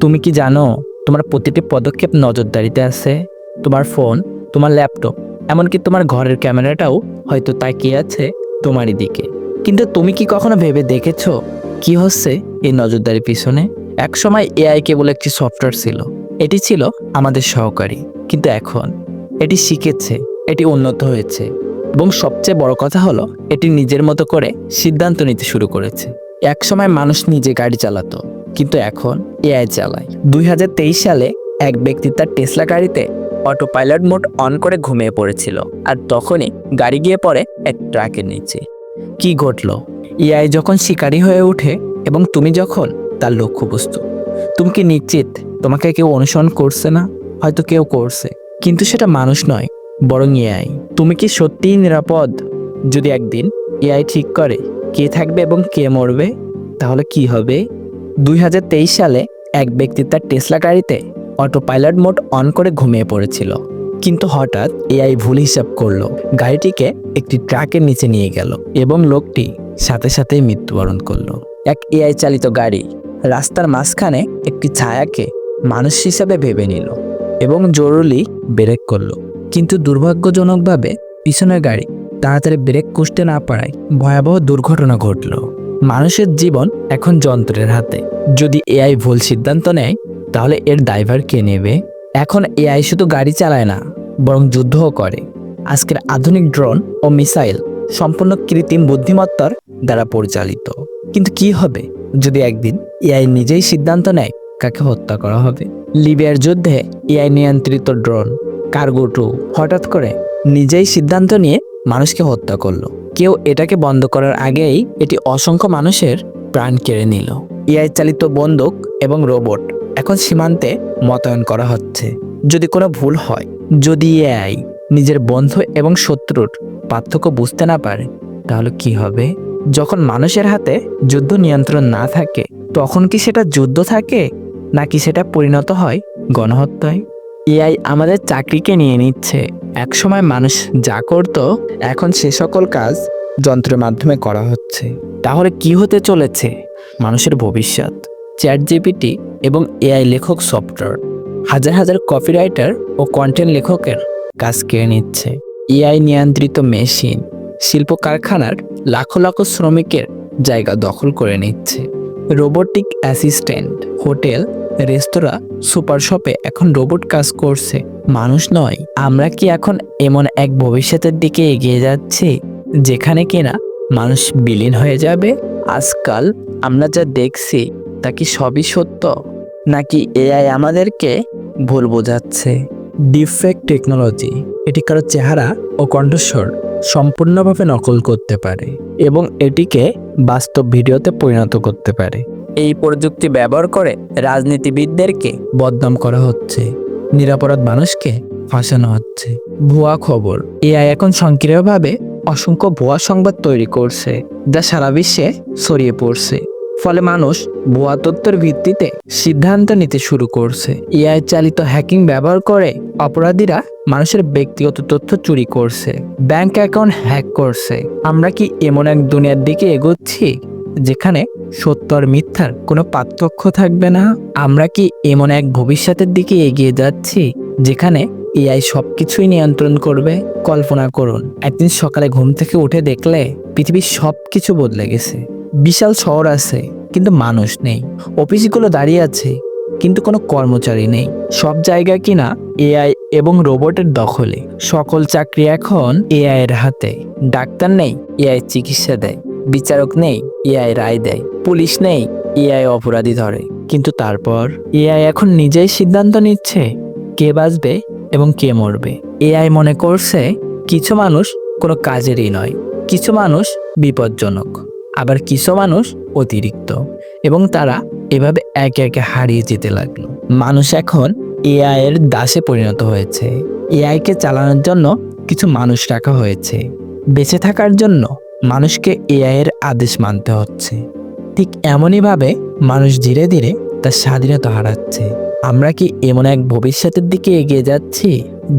তুমি কি জানো, তোমার প্রতিটি পদক্ষেপ নজরদারিতে আছে? তোমার ফোন, তোমার ল্যাপটপ, এমনকি তোমার ঘরের ক্যামেরাটাও হয়তো তাকিয়ে আছে তোমারই দিকে। কিন্তু তুমি কি কখনো ভেবে দেখেছ কি হচ্ছে এই নজরদারির পিছনে? একসময় এআই কেবল একটি সফটওয়্যার ছিল। এটি ছিল আমাদের সহকারী। কিন্তু এখন এটি শিখেছে, এটি উন্নত হয়েছে। এবং সবচেয়ে বড় কথা হলো, এটি নিজের মতো করে সিদ্ধান্ত নিতে শুরু করেছে। একসময় মানুষ নিজে গাড়ি চালাতো, কিন্তু এখন এআই চালায়। দুই হাজার তেইশ সালে এক ব্যক্তি তার টেসলা গাড়িতে অটো পাইলট মোড অন করে ঘুমিয়ে পড়েছিল আর তখনই গাড়ি গিয়ে পড়ে এক ট্রাকের নিচে। কি ঘটল? এআই যখন শিকারী হয়ে ওঠে এবং তুমি যখন তার লক্ষ্যবস্তু, তুমি কি নিশ্চিত তোমাকে কেউ অনুসরণ করছে না? হয়তো কেউ করছে, কিন্তু সেটা মানুষ নয়, বরং এআই। তুমি কি সত্যিই নিরাপদ? যদি একদিন এআই ঠিক করে কে থাকবে এবং কে মরবে, তাহলে কি হবে? দুই হাজার তেইশ সালে এক ব্যক্তি তার টেসলা গাড়িতে অটো পাইলট মোড অন করে ঘুমিয়ে পড়েছিল। কিন্তু হঠাৎ এআই ভুল হিসাব করল। গাড়িটিকে একটি ট্রাকের নিচে নিয়ে গেল এবং লোকটি সাথে সাথেই মৃত্যুবরণ করল। এক এআই চালিত গাড়ি রাস্তার মাঝখানে একটি ছায়াকে মানুষ হিসাবে ভেবে নিল এবং জরুরি ব্রেক করল। কিন্তু দুর্ভাগ্যজনকভাবে পিছনের গাড়ি তাড়াতাড়ি ব্রেক কষতে না পারায় ভয়াবহ দুর্ঘটনা ঘটল। মানুষের জীবন এখন যন্ত্রের হাতে। যদি এআই ভুল সিদ্ধান্ত নেয়, তাহলে এর ড্রাইভার কে নেবে? এখন এআই শুধু গাড়ি চালায় না, বরং যুদ্ধও করে। আজকের আধুনিক ড্রোন ও মিসাইল সম্পূর্ণ কৃত্রিম বুদ্ধিমত্তার দ্বারা পরিচালিত। কিন্তু কি হবে যদি একদিন এআই নিজেই সিদ্ধান্ত নেয়, কাকে হত্যা করা হবে? লিবিয়ার যুদ্ধে এআই নিয়ন্ত্রিত ড্রোন, কার্গো টু হঠাৎ করে নিজেই সিদ্ধান্ত নিয়ে মানুষকে হত্যা করল। কেউ এটাকে বন্ধ করার আগেই এটি অসংখ্য মানুষের প্রাণ কেড়ে নিল। এআই চালিত বন্দুক এবং রোবট এখন সীমান্তে মোতায়েন করা হচ্ছে। যদি কোনো ভুল হয়, যদি এআই নিজের বন্ধু এবং শত্রুর পার্থক্য বুঝতে না পারে, তাহলে কি হবে? যখন মানুষের হাতে যুদ্ধ নিয়ন্ত্রণ না থাকে, তখন কি সেটা যুদ্ধ থাকে, নাকি সেটা পরিণত হয় গণহত্যায়? এআই আমাদের চাকরিকে নিয়ে নিচ্ছে। একসময় মানুষ যা করত, এখন সে সকল কাজ যন্ত্রের মাধ্যমে করা হচ্ছে। তাহলে কি হতে চলেছে? মানুষের ভবিষ্যৎ। চ্যাট জিপিটি এবং এআই লেখক সফটওয়্যার। হাজার হাজার কপিরাইটার ও কন্টেন্ট লেখকের কাজ কেড়ে নিচ্ছে। এআই নিয়ন্ত্রিত মেশিন, শিল্প কারখানার লাখো লাখো শ্রমিকের জায়গা দখল করে নিচ্ছে। রোবোটিক অ্যাসিস্ট্যান্ট হোটেল রেস্তোরাঁ, সুপার শপে এখন রোবট কাজ করছে। মানুষ নয়, আমরা কি এখন এমন এক ভবিষ্যতের দিকে এগিয়ে যাচ্ছি, যেখানে কিনা মানুষ বিলীন হয়ে যাবে? আজকাল আমরা যা দেখছি, তা কি সবই সত্য? নাকি এআই আমাদেরকে ভুল বোঝাচ্ছে? ডিফেক্ট টেকনোলজি, এটি কারও চেহারা ও কণ্ঠস্বর সম্পূর্ণভাবে নকল করতে পারে এবং এটিকে বাস্তব ভিডিওতে পরিণত করতে পারে। এই প্রযুক্তি ব্যবহার করে রাজনীতিবিদদেরকে বদনাম করা হচ্ছে। নিরাপরাধ মানুষকে ফাঁসানো হচ্ছে। ভুয়া খবর। এআই এখন সক্রিয়ভাবে অসংখ্য ভুয়া সংবাদ তৈরি করছে যা সারা বিশ্বে ছড়িয়ে পড়ছে। ফলে মানুষ ভুয়া তথ্যের ভিত্তিতে সিদ্ধান্ত নিতে শুরু করছে। এআই চালিত হ্যাকিং ব্যবহার করে অপরাধীরা মানুষের ব্যক্তিগত তথ্য চুরি করছে। ব্যাংক অ্যাকাউন্ট হ্যাক করছে। আমরা কি এমন এক দুনিয়ার দিকে এগোচ্ছি? যেখানে সত্য আর মিথ্যার কোনো পার্থক্য থাকবে না। আমরা কি এমন এক ভবিষ্যতের দিকে এগিয়ে যাচ্ছি, যেখানে এআই সব কিছুই নিয়ন্ত্রণ করবে? কল্পনা করুন, একদিন সকালে ঘুম থেকে উঠে দেখলে পৃথিবীর সব কিছু বদলে গেছে। বিশাল শহর আছে, কিন্তু মানুষ নেই। অফিসগুলো দাঁড়িয়ে আছে, কিন্তু কোনো কর্মচারী নেই। সব জায়গা কিনা এআই এবং রোবটের দখলে। সকল চাকরি এখন এআই এর হাতে। ডাক্তার নেই, এআই চিকিৎসা দেয়। বিচারক নেই, এআই রায় দেয়, পুলিশ নেই, এআই অপরাধী ধরে। কিন্তু তারপর এআই এখন নিজেই সিদ্ধান্ত নিচ্ছে কে বাঁচবে এবং কে মরবে। এআই মনে করছে কিছু মানুষ কোনো কাজেরই নয়, কিছু মানুষ বিপজ্জনক, আবার কিছু মানুষ অতিরিক্ত। এবং তারা এভাবে একে একে হারিয়ে যেতে লাগল। মানুষ এখন এআই এর দাসে পরিণত হয়েছে। এআইকে চালানোর জন্য কিছু মানুষ রাখা হয়েছে। বেঁচে থাকার জন্য মানুষকে এআই এর আদেশ মানতে হচ্ছে। ঠিক এমনইভাবে মানুষ ধীরে ধীরে তার স্বাধীনতা হারাচ্ছে। আমরা কি এমন এক ভবিষ্যতের দিকে এগিয়ে যাচ্ছি,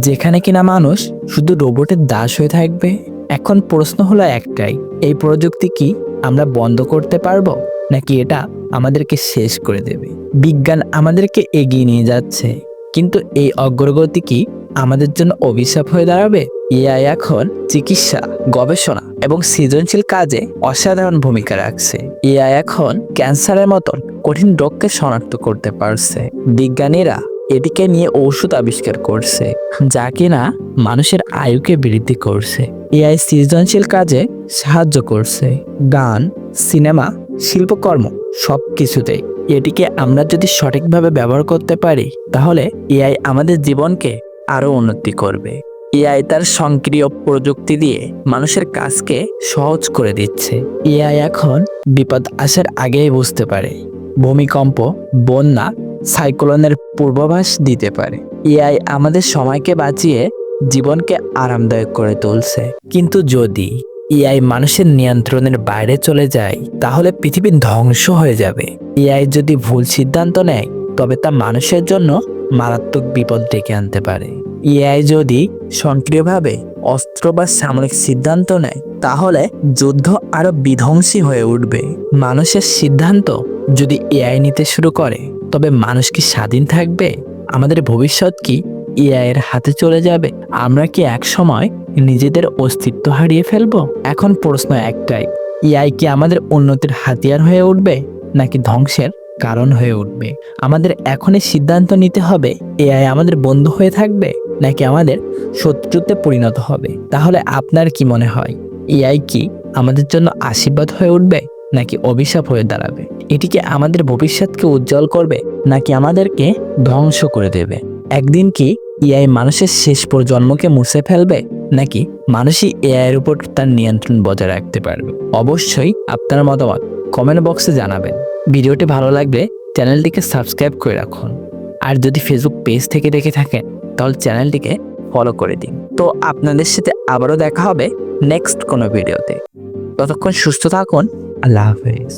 যেখানে কিনা মানুষ শুধু রোবটের দাস হয়ে থাকবে? এখন প্রশ্ন হলো একটাই, এই প্রযুক্তি কি আমরা বন্ধ করতে পারব, নাকি এটা আমাদেরকে শেষ করে দেবে? বিজ্ঞান আমাদেরকে এগিয়ে নিয়ে যাচ্ছে, কিন্তু এই অগ্রগতি কি আমাদের জন্য অভিশাপ হয়ে দাঁড়াবে? এআই এখন চিকিৎসা, গবেষণা এবং সৃজনশীল কাজে অসাধারণ ভূমিকা রাখছে। এআই এখন ক্যান্সারের মতন কঠিন রোগকে শনাক্ত করতে পারছে। বিজ্ঞানীরা এটিকে নিয়ে ঔষধ আবিষ্কার করছে, যা কিনা মানুষের আয়ুকে বৃদ্ধি করছে। এআই সৃজনশীল কাজে সাহায্য করছে। গান, সিনেমা, শিল্পকর্ম সব কিছুতেই এটিকে আমরা যদি সঠিকভাবে ব্যবহার করতে পারি, তাহলে এআই আমাদের জীবনকে আরও উন্নতি করবে। এআই তার সক্রিয় প্রযুক্তি দিয়ে মানুষের কাজকে সহজ করে দিচ্ছে। এআই এখন বিপদ আসার আগেই বুঝতে পারে। ভূমিকম্প, বন্যা, সাইক্লোনের পূর্বাভাস দিতে পারে। এআই আমাদের সময়কে বাঁচিয়ে জীবনকে আরামদায়ক করে তুলছে। কিন্তু যদি এআই মানুষের নিয়ন্ত্রণের বাইরে চলে যায়, তাহলে পৃথিবী ধ্বংস হয়ে যাবে। এআই যদি ভুল সিদ্ধান্ত নেয়, তবে তা মানুষের জন্য মারাত্মক বিপদ ডেকে আনতে পারে। এআই যদি সক্রিয়ভাবে অস্ত্র বা সামরিক সিদ্ধান্ত নেয়, তাহলে যুদ্ধ আরও বিধ্বংসী হয়ে উঠবে। মানুষের সিদ্ধান্ত যদি এআই নিতে শুরু করে, তবে মানুষ কি স্বাধীন থাকবে? আমাদের ভবিষ্যৎ কি এআই এর হাতে চলে যাবে? আমরা কি এক সময় নিজেদের অস্তিত্ব হারিয়ে ফেলব? এখন প্রশ্ন একটাই, এআই কি আমাদের উন্নতির হাতিয়ার হয়ে উঠবে, নাকি ধ্বংসের কারণ হয়ে উঠবে। আমাদের এখনই সিদ্ধান্ত নিতে হবে, এআই আমাদের বন্ধু হয়ে থাকবে নাকি আমাদের শত্রুতে পরিণত হবে? তাহলে আপনার কি মনে হয়? এআই কি আমাদের জন্য আশীর্বাদ হয়ে উঠবে নাকি অভিশাপ হয়ে দাঁড়াবে? এটি কি আমাদের ভবিষ্যৎকে উজ্জ্বল করবে নাকি আমাদেরকে ধ্বংস করে দেবে? একদিন কি এআই মানুষের শেষ প্রজন্মকে মুছে ফেলবে নাকি মানুষই এআই এর উপর তার নিয়ন্ত্রণ বজায় রাখতে পারবে? অবশ্যই আপনার মতামত কমেন্ট বক্সে জানাবেন। ভিডিওটি ভালো লাগলে চ্যানেলটিকে সাবস্ক্রাইব করে রাখুন। আর যদি ফেসবুক পেজ থেকে দেখে থাকেন, তাহলে চ্যানেলটিকে ফলো করে দিন। তো আপনাদের সাথে আবারও দেখা হবে নেক্সট কোনো ভিডিওতে। ততক্ষণ সুস্থ থাকুন, আল্লাহ হাফেজ।